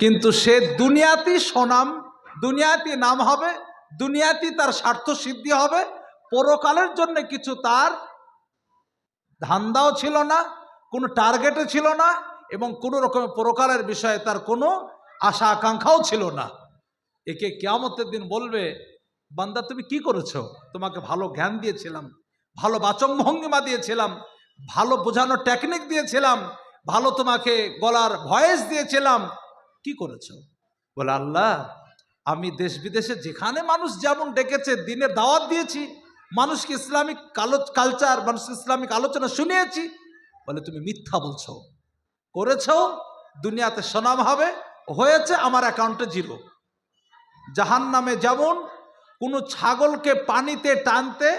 কিন্তু সে দুনিয়াতি সনাম, দুনিয়াতি নাম হবে, দুনিয়াতি তার স্বার্থ সিদ্ধি হবে, পরকালের জন্য কিছু তার ধান্দাও ছিল না, কোনো টার্গেটও ছিল না এবং কোনো রকমের পরকালের বিষয়ে তার কোনো আশা আকাঙ্ক্ষাও ছিল না। একে কেয়ামতের দিন বলবে, বান্দা তুমি কি করেছ? তোমাকে ভালো জ্ঞান দিয়েছিলাম, ভালো বাচন ভঙ্গিমা দিয়েছিলাম, ভালো বোঝানোর টেকনিক দিয়েছিলাম, ভালো তোমাকে গলার ভয়েস দিয়েছিলাম কি করেছ? বলে, আল্লাহ, আমি দেশ বিদেশে যেখানে মানুষ যেমন ডেকেছে, দিনে দাওয়াত দিয়েছি, মানুষকে ইসলামিক কালো কালচার মানুষকে ইসলামিক আলোচনা শুনিয়েছি। বলে, তুমি মিথ্যা বলছো। করেছ, দুনিয়াতে সুনাম হবে, হয়েছে আমার অ্যাকাউন্টে জিরো জাহান নামে যেমন কোনো ছাগলকে পানিতে টানতে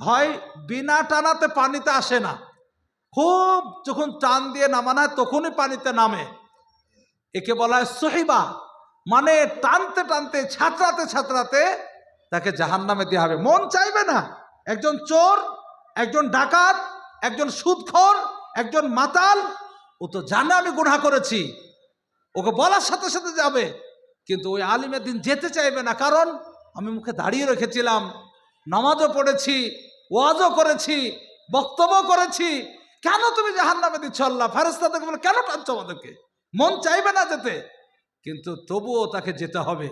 হয়, বিনা টানাতে পানিতে আসে না। খুব যখন টান দিয়ে নামানো হয়, তখনই পানিতে নামে। একে বলা হয় সহিবা। মানে টানতে টানতে ছাত্রাতে ছাত্রাতে তাকে জাহান নামে দেওয়া হবে। মন চাইবে না। একজন চোর, একজন ডাকাত, একজন সুদখোর, একজন মাতাল, ও তো জানে আমি গুণা করেছি। ওকে বলার সাথে সাথে যাবে। কিন্তু ওই আলিমের দিন যেতে চাইবে না। কারণ আমি মুখে দাঁড়িয়ে রেখেছিলাম, নামাজও পড়েছি, ওয়াজও করেছি বক্তব্য করেছি। কেন তুমি জাহান নামে দিচ্ছ আল্লাহ? ফেরস্তা থেকে বলে, কেন টানছ আমাদেরকে? মন চাইবে না যেতে, কিন্তু তবুও তাকে যেতে হবে।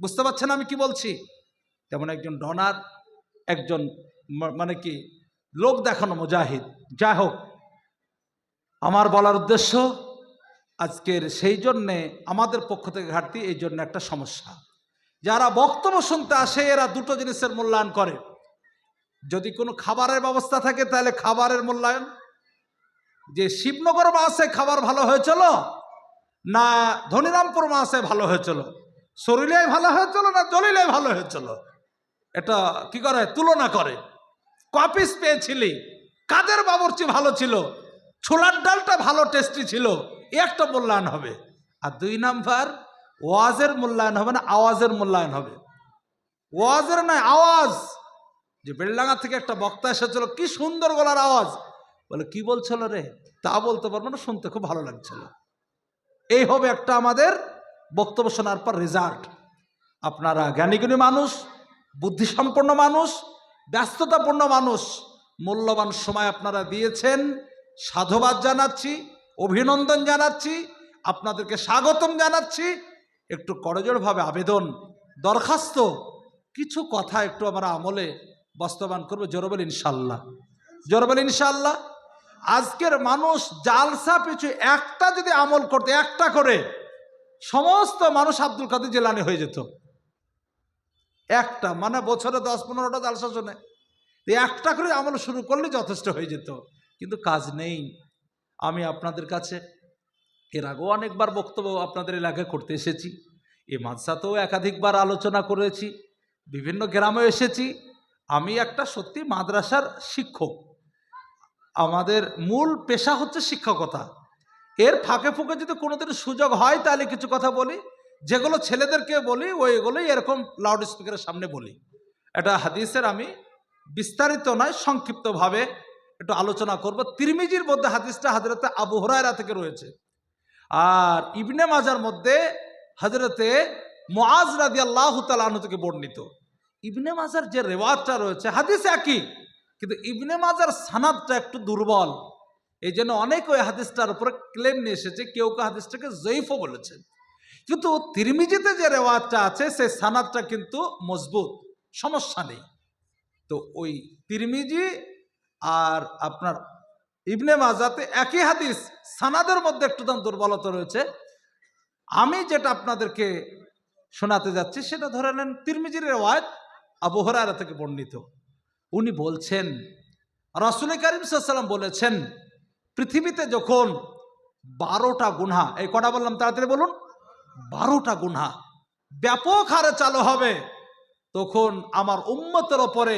বুঝতে পারছেন আমি কি বলছি? তেমন একজন ডনার, একজন মানে কি, লোক দেখানো মুজাহিদ। যাই হোক, আমার বলার উদ্দেশ্য, আজকের সেই জন্যে আমাদের পক্ষ থেকে ঘাটতি, এই জন্য একটা সমস্যা। যারা বক্তব্য শুনতে আসে, এরা দুটো জিনিসের মূল্যায়ন করে। যদি কোনো খাবারের ব্যবস্থা থাকে, তাহলে খাবারের মূল্যায়ন যে শিবনগর মাসে খাবার ভালো হয়েছিল, না ধনিরামপুর মাসে ভালো হয়েছিল? শরীরে ভালো হয়েছিল না জলিলে ভালো হয়েছিল? এটা কি করে? তুলনা করে। কপিস পেয়েছিলি। কাদের বাবরচি ভালো ছিল? ছোলার ডালটা ভালো টেস্টি ছিল। একটা মূল্যায়ন হবে। আর দুই নাম্বার, ওয়াজের মূল্যায়ন হবে না আওয়াজের মূল্যায়ন হবে? ওয়াজের নয়, আওয়াজ। যে বেলডাঙ্গা থেকে একটা বক্তা এসেছিল, কি সুন্দর গলার আওয়াজ। বলে কি বলছিল রে? তা বলতে পারব না, শুনতে খুব ভালো লাগছিল। এই হবে একটা আমাদের বক্তব্য শোনার পর রেজাল্ট আপনারা জ্ঞানীগুণী মানুষ, বুদ্ধিসম্পন্ন মানুষ, ব্যস্ততাপূর্ণ মানুষ, মূল্যবান সময় আপনারা দিয়েছেন। সাধুবাদ জানাচ্ছি, অভিনন্দন জানাচ্ছি, আপনাদেরকে স্বাগতম জানাচ্ছি। একটু করজোড়ভাবে আবেদন, দরখাস্ত, কিছু কথা একটু আমরা আমলে বাস্তবায়ন করব জোরবেল ইনশাল্লাহ। জোরবেল ইনশাল্লাহ। আজকের মানুষ জালসা পিছু একটা যদি আমল করতে, একটা করে, সমস্ত মানুষ আব্দুল কাদের জেলানি হয়ে যেত। একটা মানে বছরে দশ পনেরোটা জালসা শোনে। একটা করে আমল শুরু করলে যথেষ্ট হয়ে যেত। কিন্তু কাজ নেই। আমি আপনাদের কাছে, এর আগেও অনেকবার বক্তব্য আপনাদের এলাকায় করতে এসেছি। এই মাদ্রাসাতেও একাধিকবার আলোচনা করেছি। বিভিন্ন গ্রামে এসেছি। আমি একটা সত্যি মাদ্রাসার শিক্ষক। আমাদের মূল পেশা হচ্ছে শিক্ষকতা। এর ফাঁকে ফুঁকে যদি কোনোদিন সুযোগ হয়, তাহলে কিছু কথা বলি। যেগুলো ছেলেদেরকে বলি, ওইগুলোই এরকম লাউড স্পিকারের সামনে বলি। এটা হাদিসের আমি বিস্তারিত নয়, সংক্ষিপ্তভাবে একটু আলোচনা করব। তিরমিজির মধ্যে হাদিসটা হাজরতে আবু হরায়রা থেকে রয়েছে। আর ইবনে মাজার মধ্যে হজরতে মোয়াজ রাদি আল্লাহ তালু থেকে বর্ণিত। ইবনে মাজার যে রেওয়াজটা রয়েছে, হাদিস একই। কিন্তু ইবনে মাজার সানাদটা একটু দুর্বল। এই জন্য অনেক ওই হাদিসটার উপরে ক্লেম নিয়ে এসেছে, কেউ কেউ হাদিসটাকে জয়ীফও বলেছেন। কিন্তু তিরমিজিতে যে রেওয়াজটা আছে সেই সানাদটা কিন্তু মজবুত, সমস্যা নেই। তো ওই তিরমিজি আর আপনার ইবনে মাজাতে একই হাদিস, সানাদের মধ্যে একটু দাম দুর্বলতা রয়েছে। আমি যেটা আপনাদেরকে শোনাতে যাচ্ছি, সেটা ধরে নেন তিরমিজির রেওয়াজ আবু হরারা থেকে বর্ণিত। উনি বলছেন, রসুল করিম সাল্লাম বলেছেন, পৃথিবীতে যখন বারোটা গুনহা, এই কটা বললাম তাড়াতাড়ি বলুন, বারোটা গুনহা ব্যাপক হারে চালু হবে, তখন আমার উম্মতের ওপরে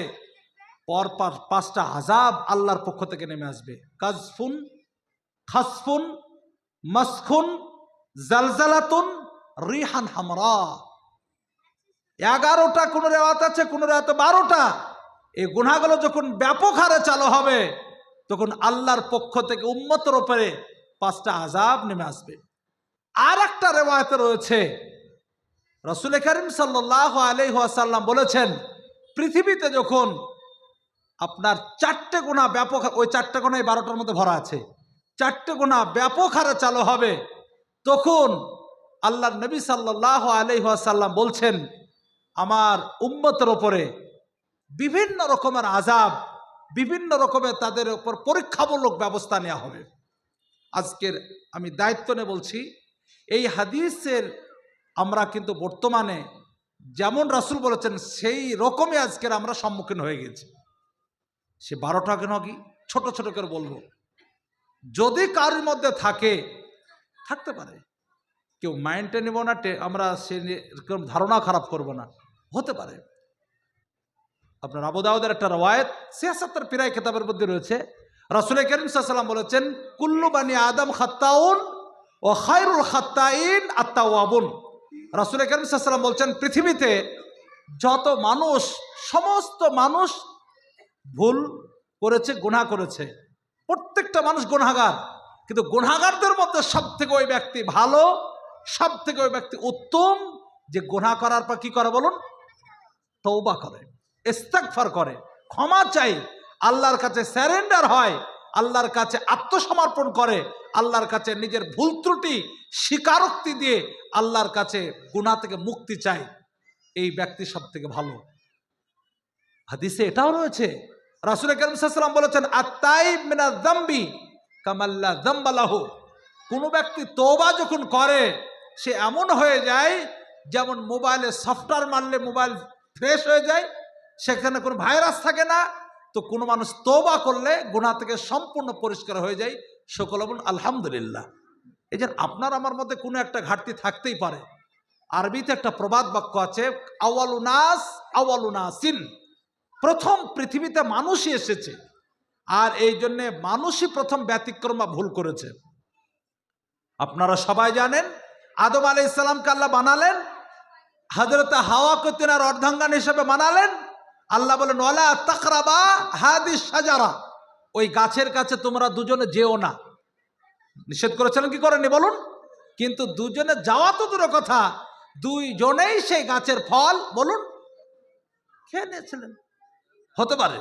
পর পর পাঁচটা আজাব আল্লাহর পক্ষ থেকে নেমে আসবে। কাজফুন, খাসফুন, মাসখুন, জালজালাতুন, রিহান হামরা। এগারোটা কোন রেওয়াত আছে, কোন রেওয়াতে বারোটা। এই গুনাগুলো যখন ব্যাপক হারে চালু হবে, তখন আল্লাহর পক্ষ থেকে উম্মতের ওপরে পাঁচটা আজাব নেমে আসবে। আর একটা রেওয়ায়তে রয়েছে, রসুল করিম সাল্লাহ আলহাসাল্লাম বলেছেন, পৃথিবীতে যখন আপনার চারটে গোনা ব্যাপক, ওই চারটে গোনায় বারোটার মধ্যে ভরা আছে, চারটে গোনা ব্যাপক হারে চালু হবে, তখন আল্লাহ নবী সাল্লাহ আলহাসাল্লাম বলছেন, আমার উম্মতের ওপরে বিভিন্ন রকমের আজাব বিভিন্ন রকমের তাদের উপর পরীক্ষামূলক ব্যবস্থা নেওয়া হবে। আজকের আমি দায়িত্ব নিয়ে বলছি, এই হাদিসের আমরা কিন্তু বর্তমানে যেমন রাসুল বলেছেন, সেই রকমই আজকের আমরা সম্মুখীন হয়ে গেছি। সে বারোটা কেন কি? ছোট ছোট করে বলব। যদি কারোর মধ্যে থাকে, থাকতে পারে। কেউ মাইন্ডটা নেব না আমরা সে ধারণা খারাপ করব না। হতে পারে। আপনার আবুদাউদের একটা রওয়ায়ত সিয়াসত্তর পিরায় কেতাবের মধ্যে রয়েছে। রাসুল করিম সাল্লাম বলেছেন, কুল্লু বানি আদম খাত্তাউন ও খায়রুল খাত্তাইন আত্মাওয়াবুন রাসুল করিম সাল্লাম বলছেন, পৃথিবীতে যত মানুষ, সমস্ত মানুষ ভুল করেছে গুণা করেছে। প্রত্যেকটা মানুষ গুনাগার কিন্তু গুনাগারদের মধ্যে সব থেকে ওই ব্যক্তি ভালো সব থেকে ওই ব্যক্তি উত্তম, যে গুনাহ করার পর কি করে বলুন? তৌবা করে। ইস্তাকফার করে, ক্ষমা চাই, আল্লাহর কাছে স্যারেন্ডার হয়, আল্লাহর কাছে আত্মসমর্পণ করে, আল্লাহর কাছে নিজের ভুল ত্রুটি, স্বীকারোক্তি দিয়ে আল্লাহর কাছে গুণা থেকে মুক্তি চায় এই ব্যক্তি সব থেকে ভালো। হাদিসে এটাও রয়েছে রাসুল করিম সাল্লাম বলেছেন আত্মাই মিনা দাম্বি কামাল্লা দাম্বালাহু কোনো ব্যক্তি তোবা যখন করে, সে এমন হয়ে যায়, যেমন মোবাইলে সফটওয়্যার মারলে মোবাইল ফ্রেশ হয়ে যায় সেখানে কোনো ভাইরাস থাকে না, তো কোনো মানুষ তোবা করলে গুণা থেকে সম্পূর্ণ পরিষ্কার হয়ে যায়। সকল বলুন, আলহামদুলিল্লাহ। এই যে আপনার আমার মধ্যে কোনো একটা ঘাটতি থাকতেই পারে। আরবিতে একটা প্রবাদ বাক্য আছে আওয়ালুনাস আওয়ালুনাসিন প্রথম পৃথিবীতে মানুষই এসেছে, আর এই জন্যে মানুষই প্রথম ব্যতিক্রম বা ভুল করেছে। আপনারা সবাই জানেন, আদম আলাই ইসলামকে আল্লাহ বানালেন হাজরতে হাওয়াকে তিনার অর্ধাঙ্গান হিসেবে বানালেন আল্লাহ বলেন, ওয়ালা তাকরাবা হাদিস সাজারা ওই গাছের কাছে তোমরা দুজনে যেও না। নিষেধ করেছিলেন কি করেনি বলুন? কিন্তু দুজনে যাওয়া তো দূর কথা। দুইজনেই সেই গাছের ফল, বলুন, খেয়ে নিয়েছিলেন। হতে পারে।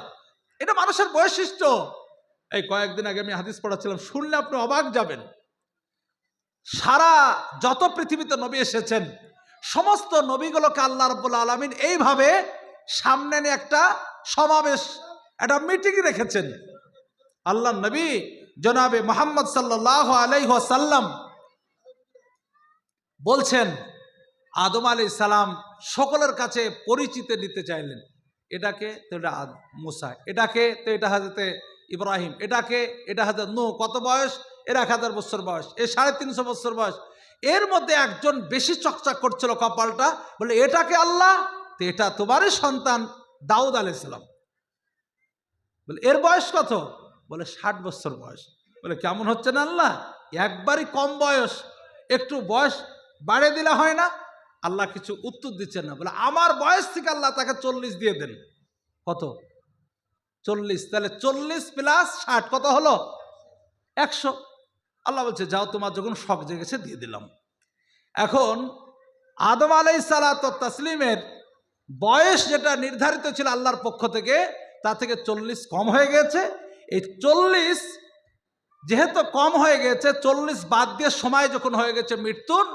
এটা মানুষের বৈশিষ্ট্য। এই কয়েকদিন আগে আমি হাদিস পড়াচ্ছিলাম, শুনলে আপনি অবাক যাবেন। সারা যত পৃথিবীতে নবী এসেছেন, সমস্ত নবীগুলোকে আল্লাহ রব্বুল আলমিন এইভাবে সামনে একটা সমাবেশ, একটা মিটিং রেখেছেন। আল্লাহ নবী জনাবে মোহাম্মদ সাল্লাহ আলাইসাল্লাম বলছেন, আদম আলি সালাম সকলের কাছে পরিচিতি দিতে চাইলেন। এটাকে তো এটা মুসা, এটাকে তো এটা হাজরতে ইব্রাহিম, এটাকে এটা হাজার নু কত বয়স? এর এক হাজার বছর বয়স এ সাড়ে তিনশো বছর বয়স। এর মধ্যে একজন বেশি চকচক করছিল কপালটা বলে এটাকে আল্লাহ তো এটা তোমারই সন্তান দাউদ আলাইসালাম বলে, এর বয়স কত? বলে, ষাট বছর বয়স। বলে, কেমন হচ্ছে না আল্লাহ? একবারই কম বয়স। একটু বয়স বাড়িয়ে দিলে হয় না? আল্লাহ কিছু উত্তর দিচ্ছেন না। বলে, আমার বয়স থেকে আল্লাহ তাকে চল্লিশ দিয়ে দেন। কত? চল্লিশ। তাহলে চল্লিশ প্লাস ষাট কত হলো? একশো। আল্লাহ বলছে, যাও, তোমার যখন শখ জেগেছে, দিয়ে দিলাম। এখন আদম আলাই সালাত তাসলিমের বয়স যেটা নির্ধারিত ছিল আল্লাহর পক্ষ থেকে তা থেকে চল্লিশ কম হয়ে গেছে। এই চল্লিশ যেহেতু কম হয়ে গেছে, চল্লিশ বাদ দিয়ে সময় যখন হয়ে গেছে মৃত্যুর,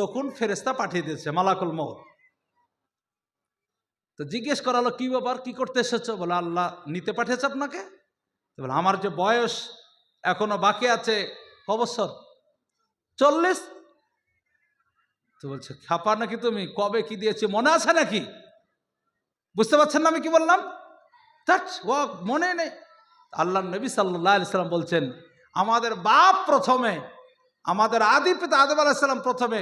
তখন ফেরেস্তা পাঠিয়ে দিয়েছে মালাকুল মৌত তো জিজ্ঞেস করালো, কি ব্যাপার? কি করতে এসেছ? বলে, আল্লাহ নিতে পাঠিয়েছে আপনাকে। বলে, আমার যে বয়স এখনও বাকি আছে ক বছর চল্লিশ? তো বলছে খাপা নাকি তুমি? কবে কি দিয়েছি? মনে আছে নাকি? বুঝতে পারছেন না আমি কি বললাম? টাচ ও মনে নেই। আল্লাহ নবী সাল্লাহ আলিয়াল্লাম বলছেন, আমাদের বাপ প্রথমে, আমাদের আদি পিতা আদম আলাহিসাল্লাম প্রথমে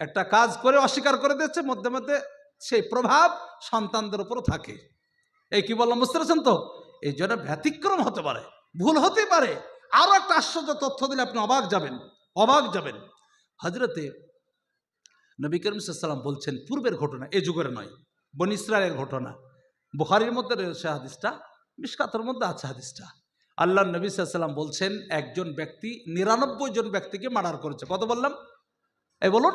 একটা কাজ করে অস্বীকার করে দিচ্ছে মধ্যে মধ্যে সেই প্রভাব সন্তানদের উপর থাকে। এই কি বললাম, বুঝতে পারছেন তো? এই জন্য ব্যতিক্রম হতে পারে, ভুল হতে পারে। আরও একটা আশ্চর্য তথ্য দিলে আপনি অবাক যাবেন অবাক যাবেন। হজরতে নবী করিম সাল্লাম বলছেন, পূর্বের ঘটনা, এ যুগের নয়। বন ইসরায়েলের ঘটনা। বুখারির মধ্যে রয়েছে হাদিসটা মিসকাতের মধ্যে আছে হাদিসটা। আল্লাহ নবী সাল্লাম বলছেন, একজন ব্যক্তি নিরানব্বই জন ব্যক্তিকে মার্ডার করেছে। কত বললাম? এই বলুন,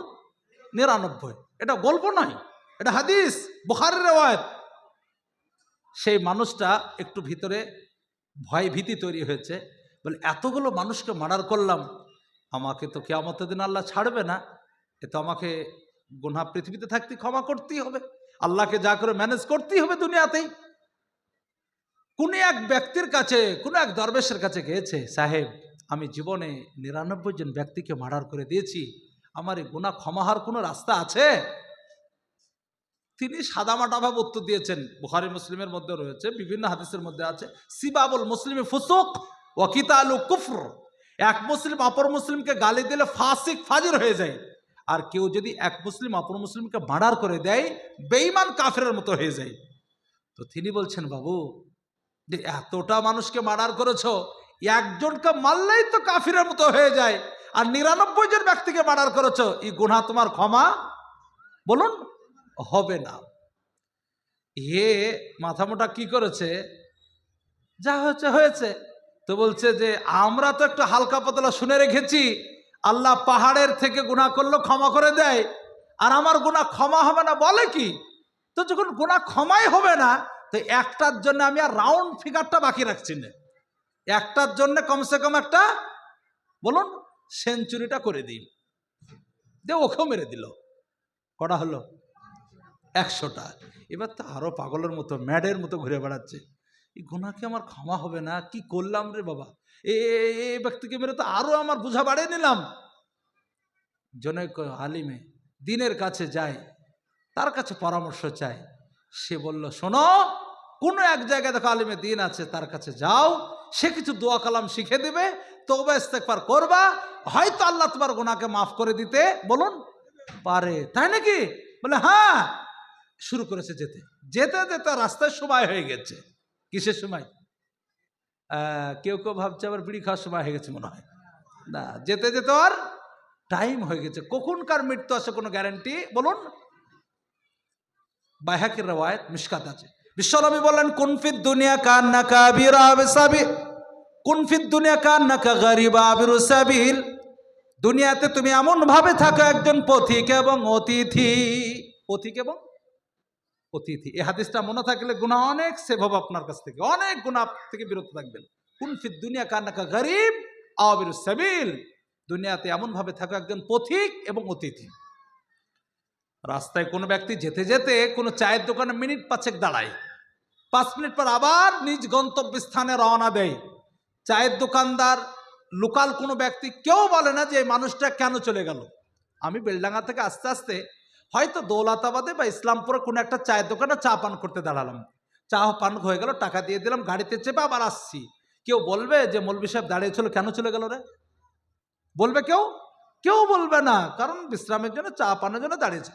নিরানব্বই। এটা গল্প নয়, এটা হাদিস, বুখারের রেওয়ায়ত। সেই মানুষটা একটু ভিতরে ভয় ভীতি তৈরি হয়েছে। বলে, এতগুলো মানুষকে মার্ডার করলাম, আমাকে তো কেয়ামতের দিন আল্লাহ ছাড়বে না। এ তো আমাকে গুনহা পৃথিবীতে থাকতে ক্ষমা করতেই হবে। আল্লাহকে যা করে ম্যানেজ করতেই হবে দুনিয়াতেই। কোনো এক ব্যক্তির কাছে, কোনো এক দরবেশের কাছে গিয়েছে, সাহেব, আমি জীবনে নিরানব্বই জন ব্যক্তিকে মার্ডার করে দিয়েছি। আমার এই গুণা ক্ষমাহার কোনো রাস্তা আছে? তিনি সাদামাটাভাবে উত্তর দিয়েছেন। বুখারি, মুসলিমের মধ্যে রয়েছে, বিভিন্ন হাদিসের মধ্যে আছে, সিবাবুল মুসলিমে ফুসুক ওয়াকিতা আলু কুফর। এক মুসলিম, অপর মুসলিমকে গালি দিলে ফাসিক, ফাজির হয়ে যায়। আর কেউ যদি এক মুসলিম অপর মুসলিমকে মার্ডার করে দেয়, বেঈমান কাফেরের মতো হয়ে যায়। তো তিনি বলছেন, বাবু, যে এতটা মানুষকে মার্ডার করেছ, একজনকে মারলেই তো কাফিরের মতো হয়ে যায়। আর নিরানব্বই জন ব্যক্তিকে মার্ডার করেছ, এই গুণা তোমার ক্ষমা? বলুন, হবে না। এ মাথা মোটা কি করেছে? যা হয়েছে হয়েছে। তো বলছে যে, আমরা তো একটু হালকা পাতলা শুনে রেখেছি আল্লাহ পাহাড়ের থেকে গুণা করল ক্ষমা করে দেয়। আর আমার গুণা ক্ষমা হবে না বলে কি? তো যখন গুণা ক্ষমাই হবে না, তো একটার জন্য আমি আর রাউন্ড ফিগারটা বাকি রাখছি না। একটার জন্য কমসে কম একটা, বলুন সেঞ্চুরিটা করে দিই। দে ওকেও মেরে দিল। কটা হলো? একশোটা। এবার তো আরও পাগলের মতো ম্যাডের মতো ঘুরে বেড়াচ্ছে। এই গোনাকে আমার ক্ষমা হবে না? কি করলাম রে বাবা? এ, এ- এ ব্যক্তিকে মেরে তো আরও আমার বোঝা বাড়িয়ে নিলাম। জনৈক আলিমে দিনের কাছে যায়, তার কাছে পরামর্শ চাই সে বলল, শোনো, কোনো এক জায়গায় দেখো আলিমে দিন আছে, তার কাছে যাও, সে কিছু দোয়া কালাম শিখে দেবে তবে ইস্তেকবার করবা, হয়তো আল্লাহ তোমার গোনাকে মাফ করে দিতে, বলুন, পারে। তাই নাকি? বলে হ্যাঁ। শুরু করেছে যেতে। যেতে যেতে রাস্তায় সময় হয়ে গেছে। কিসের সময়? কেউ কেউ ভাবছে আবার বিড়ি খাওয়ার সময় হয়ে গেছে মনে হয়। না, যেতে যেতে আর টাইম হয়ে গেছে। কখনকার মৃত্যু আছে কোনো গ্যারান্টি বলুন। বাইহাকের রেওয়ায়ত মিশকাত আছে। বিশ্বনবী বললেন কুনফিদ দুনিয়া কান না কাবির কুনফিদ দুনিয়া কান না গরিব দুনিয়াতে তুমি এমন ভাবে থাকো একজন পথিক এবং অতিথি। পথিক এবং অতিথি। এ হাদিসটা মনে থাকলে গুণা অনেক সেভ হবে আপনার কাছ থেকে। অনেক গুণা থেকে বিরত থাকবেন। কুনফিদ দুনিয়া কান না কা গরিব আবির সাবিল। দুনিয়াতে এমন ভাবে থাকো একজন পথিক এবং অতিথি। রাস্তায় কোনো ব্যক্তি যেতে যেতে কোনো চায়ের দোকানে মিনিট পাঁচেক দাঁড়ায়। পাঁচ মিনিট পর আবার নিজ গন্তব্যস্থানে রওনা দেয়। চায়ের দোকানদার, লোকাল কোনো ব্যক্তি কেউ বলে না যে এই মানুষটা কেন চলে গেল? আমি বেলডাঙ্গা থেকে আস্তে আস্তে হয়তো দৌলতাবাদে বা ইসলামপুরে কোনো একটা চায়ের দোকানে চা পান করতে দাঁড়ালাম। চা পান হয়ে গেল, টাকা দিয়ে দিলাম, গাড়িতে চেপে আবার আসছি। কেউ বলবে যে মৌলবি সাহেব দাঁড়িয়েছিল কেন চলে গেল রে? বলবে কেউ? কেউ বলবে না, কারণ বিশ্রামের জন্য, চা পানের জন্য দাঁড়িয়েছে।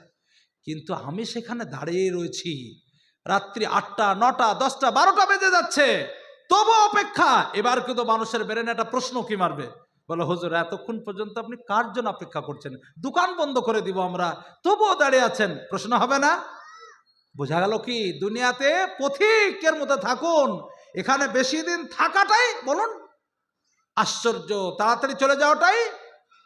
কিন্তু আমি সেখানে দাঁড়িয়ে রয়েছি। রাত্রি আটটা, নটা, দশটা, বারোটা বেজে যাচ্ছে। তবু অপেক্ষা! এবার কিন্তু মানুষের বেরেন একটা প্রশ্ন কি মারবে। বলে, হুজুর, এতক্ষণ পর্যন্ত আপনি কার জন্য অপেক্ষা করছেন? দোকান বন্ধ করে দিব আমরা। তবুও দাঁড়িয়ে আছেন। প্রশ্ন হবে না? বোঝা গেল কি? দুনিয়াতে পথিকের মতো থাকুন। এখানে বেশি দিন থাকাটাই বলুন আশ্চর্য। তাড়াতাড়ি চলে যাওয়াটাই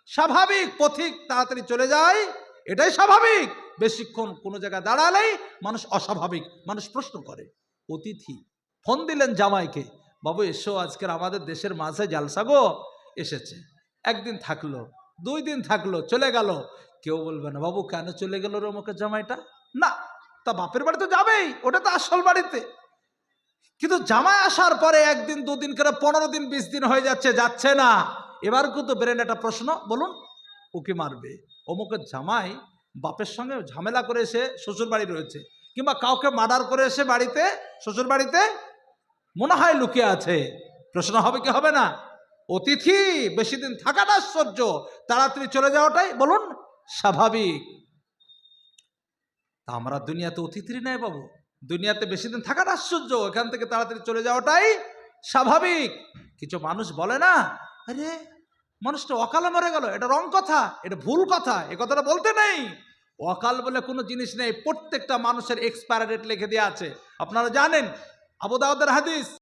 স্বাভাবিক। পথিক তাড়াতাড়ি চলে যায়, এটাই স্বাভাবিক। বেশিক্ষণ কোনো জায়গায় দাঁড়ালেই মানুষ অস্বাভাবিক। মানুষ প্রশ্ন করে, অতিথি, ফোন দিলেন জামাইকে? বাবু, এসো, আজকের আমাদের দেশের মাঝে জালসা গো। এসেছে। একদিন থাকল, দুই দিন থাকল, চলে গেল। কেউ বলবে না, বাবু, কেন চলে গেল রে আমাকে জামাইটা? না, তা বাপের বাড়ি তো যাবেই, ওটা তো আসল বাড়িতে। কিন্তু জামাই আসার পরে একদিন, দুদিন করে পনেরো দিন, বিশ দিন হয়ে যাচ্ছে যাচ্ছে না। এবার কিন্তু বেরেন একটা প্রশ্ন, বলুন উকি মারবে? অমুকের জামাই বাপের সঙ্গে ঝামেলা করে এসে শ্বশুর বাড়ি রয়েছে, কিংবা কাউকে মার্ডার করে এসে বাড়িতে শ্বশুর বাড়িতে মনে হয় লুকিয়ে আছে। প্রশ্ন হবে কি হবে না? অতিথি বেশি দিন থাকাটা আশ্চর্য। তাড়াতাড়ি চলে যাওয়াটাই বলুন স্বাভাবিক। আমরা দুনিয়াতে অতিথি নাই বাবু। দুনিয়াতে বেশি দিন থাকাটা আশ্চর্য। এখান থেকে তাড়াতাড়ি চলে যাওয়াটাই স্বাভাবিক। কিছু মানুষ বলে না, আরে, মানুষটা অকালে মরে গেল। এটা রং কথা, এটা ভুল কথা, এ কথাটা বলতে নেই। অকাল বলে কোনো জিনিস নেই। প্রত্যেকটা মানুষের এক্সপায়ার ডেট লিখে দেওয়া আছে। আপনারা জানেন, আবু দাউদের হাদিস।